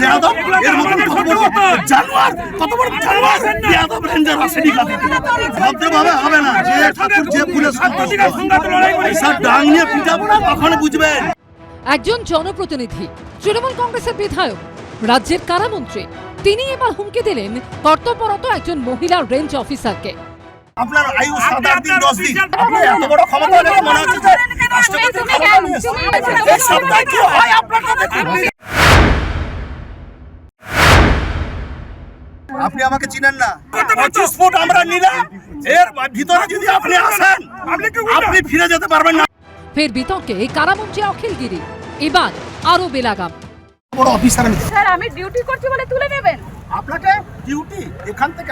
বেয়াদব এর মতন জানোয়ার কত বড় জানোয়ার? বেয়াদব রেঞ্জার আসেনি ভাবতে ভাবে হবে না যে ঠাকুর যে ফুলে এইসব ডাং নিয়ে পিটাবো না তখন বুঝবেন? একজন জনপ্রতিনিধি তৃণমূল কংগ্রেসের বিধায়ক রাজ্যের কারামন্ত্রী তিনি এবার হুমকি দিলেন কর্তব্যরত একজন মহিলা রেঞ্জ অফিসারকে। আপনার আয়ু সাত আট দিন দশ দিন। আপনি এত বড় ক্ষমতা মনে হচ্ছে যে রাষ্ট্রপতির ক্ষমতা হয় আপনার আপনি আমাকে চিনেন না। পঁচিশ ফুট আমরা নিলাম এর ভিতরে যদি আপনি আসেন আপনি ফিরে যেতে পারবেন না। ফের বিতর্কে কারামন্ত্রী অখিল গিরি এবার আরও বেলাগাম। বড় অফিসার আমি। স্যার আমি ডিউটি করছি বলে তুলে নেবেন? আপনাকে ডিউটি এখান থেকে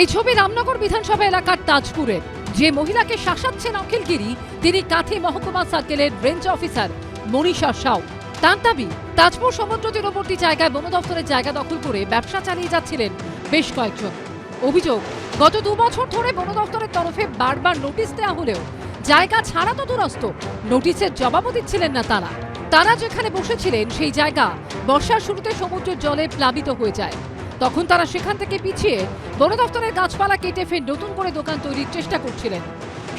এই ছবি রামনগর বিধানসভা এলাকার তাজপুরের যে মহিলাকে শাসাচ্ছেন অখিল গিরি তিনি কাথি মহকুমা সার্কেলের রেঞ্জ অফিসার মনীষা সাউ। তার দাবি তাজপুর সমুদ্র তীরবর্তী জায়গায় বন দপ্তরের জায়গা দখল করে ব্যবসা চালিয়ে যাচ্ছিলেন বেশ কয়েকজন। অভিযোগ, গত দু বছর ধরে বন দপ্তরের তরফে বারবার নোটিশ দেওয়া হলেও জায়গা ছাড়া তো দুরস্ত। নোটিশের জবাবও দিচ্ছিলেন না তারা। তারা যেখানে বসেছিলেন, সেই জায়গা বর্ষার শুরুতে সমুদ্রের জলে প্লাবিত হয়ে যায়। তখন তারা সেখান থেকে পিছিয়ে বন দপ্তরের গাছপালা কেটে ফের নতুন করে দোকান তৈরির চেষ্টা করছিলেন।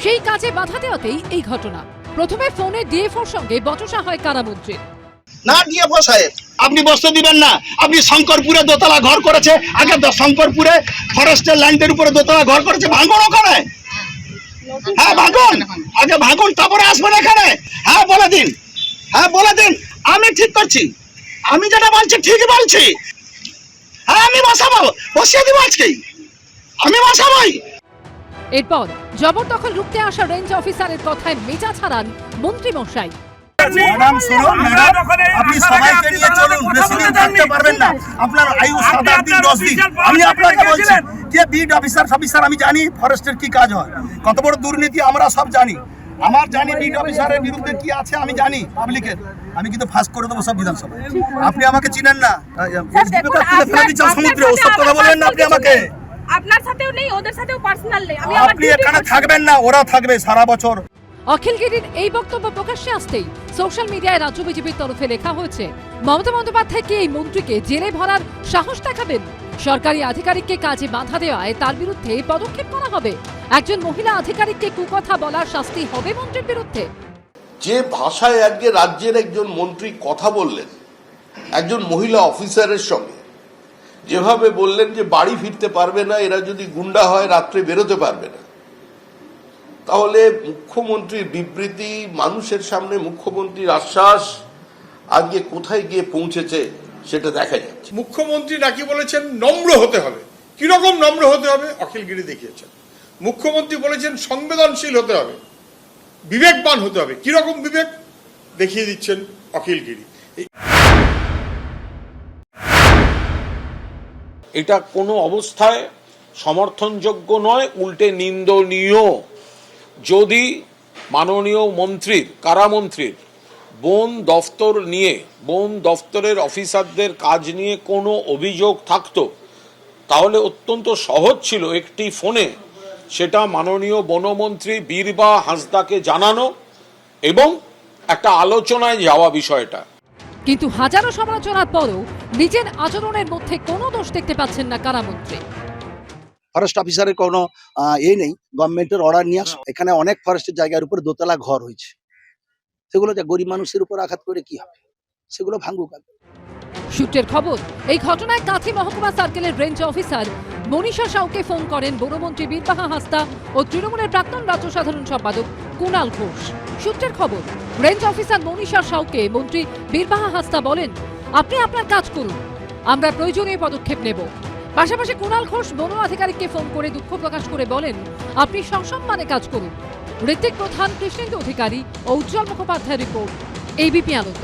সেই কাজে বাধা দেওয়াতেই এই ঘটনা। প্রথমে ফোনে ডিএফওর সঙ্গে বচসা হয় কারামন্ত্রীর না, ডিএফও সাহেব আপনি বসতে দিবেন না। আপনি শঙ্করপুরে দোতলা ঘর করেছে, আগে শঙ্করপুরে ফরেস্টের লাইনের উপরে দোতলা ঘর করেছে, ভাঙন ওখানে। হ্যাঁ ভাঙুন। আগে ভাঙুন, তারপরে আসবেন এখানে। হ্যাঁ বলে দিন। হ্যাঁ বলে দিন। আমি ঠিক করছি। আমি যেটা বলছি, ঠিকই বলছি। হ্যাঁ আমি বসাবো। বসিয়ে দিব আজকেই। আমি বসাবোই। এরপর জবরদখল রুখতে আসা রেঞ্জ অফিসারের কথায় মেজাজ হারান মন্ত্রী মশাই ম্যাডাম শুনুন ম্যাডাম আপনি সবাইকে নিয়ে চলুন বেশি দিন থাকতে পারবেন না। আপনার আয়ু সাত আট দিন দশ দিন। আমি আপনাকে বলছি যে বিড অফিসার অফিসার আমি জানি ফরেস্টের কি কাজ হয়। কত বড় দুর্নীতি আমরা সব জানি। আমার জানি বিড অফিসারের বিরুদ্ধে কি আছে আমি জানি পাবলিকের আমি কিন্তু ফাঁস করে দেবো সব বিধানসভায়। আপনি আমাকে চিনেন না। সমুদ্রে আপনার ওসব কথা বলবেন না আপনি আমাকে। আপনার সাথেও নেই ওদের সাথেও পার্সোনাল নেই। আপনি এখানে থাকবেন না ওরা থাকবে সারা বছর। অখিল গিরির এই বক্তব্য প্রকাশ্যে আসতেই সোশ্যাল মিডিয়ায় রাজ্য বিজেপির তরফে লেখা হয়েছে, মমতা বন্দ্যোপাধ্যায় কি এই মন্ত্রীকে জেলে ভরার সাহস দেখাবেন। সরকারি আধিকারিককে কাজে বাধা দেওয়ায় তার বিরুদ্ধে পদক্ষেপ করা হবে। একজন মহিলা আধিকারিককে কুকথা বলার শাস্তি হবে মন্ত্রীর বিরুদ্ধে। যে ভাষায় আজকে রাজ্যের একজন মন্ত্রী কথা বললেন, একজন মহিলা অফিসারের সঙ্গে, যেভাবে বললেন যে বাড়ি ফিরতে পারবে না, এরা যদি গুন্ডা হয়, রাত্রে বেরোতে পারবে না। তাহলে মুখ্যমন্ত্রীর বিবৃতি মানুষের সামনে মুখ্যমন্ত্রীর আশ্বাস আজকে কোথায় গিয়ে পৌঁছেছে সেটা দেখা যাচ্ছে। মুখ্যমন্ত্রী নাকি বলেছেন নম্র হতে হবে। কীরকম নম্র হতে হবে? অখিলগিরি দেখিয়েছেন। মুখ্যমন্ত্রী বলেছেন সংবেদনশীল হতে হবে। বিবেকবান হতে হবে। কীরকম বিবেক? দেখিয়ে দিচ্ছেন অখিলগিরি। এটা কোনো অবস্থায় সমর্থনযোগ্য নয় উল্টে নিন্দনীয়। যদি মাননীয় মন্ত্রীর কারামন্ত্রীর বন দফতর নিয়ে, বন দফতরের অফিসারদের কাজ নিয়ে কোনো অভিযোগ থাকতো, তাহলে অত্যন্ত সহজ ছিল একটি ফোনে সেটা মাননীয় বনমন্ত্রী বীরবা হাঁসদাকে জানানো এবং একটা আলোচনায় যাওয়া বিষয়টা। কিন্তু হাজারো সমালোচনার পরও নিজের আচরণের মধ্যে কোনো দোষ দেখতে পাচ্ছেন না কারামন্ত্রী ফরেস্ট অফিসারের কোনো আহ, এ নেই। গভর্নমেন্টের অর্ডার নিয়ে আস। এখানে অনেক ফরেস্টের জায়গার উপর দোতলা ঘর হয়েছে। সেগুলো যা গরিব মানুষের উপর আঘাত করে কি হবে? সেগুলো ভাঙুক আগে। সূত্রের খবর এই ঘটনায় কাথি মহকুমা সার্কেলের রেঞ্জ অফিসার মনীষা সাউকে ফোন করেন বনমন্ত্রী বীরবাহা হাসদা ও তৃণমূলের প্রাক্তন রাজ্য সাধারণ সম্পাদক কুণাল ঘোষ। সূত্রের খবর রেঞ্জ অফিসার মনীষা সাউকে মন্ত্রী বীরবাহা হাসদা বলেন আপনি আপনার কাজ করুন। আমরা প্রয়োজনীয় পদক্ষেপ নেব। পাশাপাশি কুণাল ঘোষ বন আধিকারিককে ফোন করে দুঃখ প্রকাশ করে বলেন, আপনি সসম্মানে কাজ করুন। ঋত্বিক প্রধান, কৃষ্ণেন্দু অধিকারী ও উজ্জ্বল মুখোপাধ্যায় রিপোর্ট এবিপি আনন্দ।